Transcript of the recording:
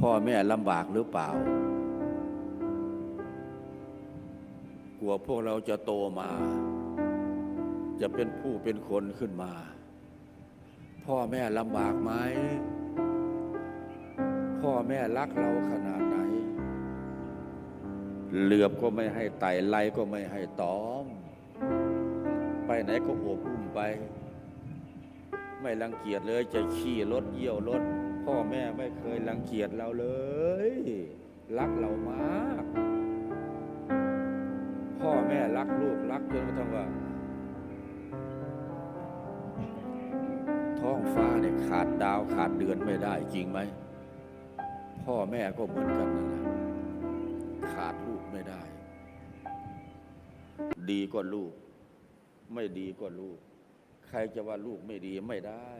พ่อแม่ลำบากหรือเปล่า กลัวพวกเราจะโตมา จะเป็นผู้เป็นคนขึ้นมา พ่อแม่ลำบากไหม พ่อแม่รักเราขนาดไหน เหลือบก็ไม่ให้ไต่ไล่ก็ไม่ให้ตอม ไปไหนก็โอบอุ้มไป ไม่รังเกียจเลยจะขี่รถเยี่ยวรถ พ่อแม่ไม่เคยรังเกียจเราเลย รักเรามาก พ่อแม่รักลูกรักจนกระทั่งว่า ท้องฟ้าเนี่ยขาดดาวขาดเดือนไม่ได้จริงไหม พ่อแม่ก็เหมือนกันนั่นแหละขาดลูกไม่ได้ ดีก็ลูก ไม่ดีก็ลูก ใครจะว่าลูกไม่ดีไม่ได้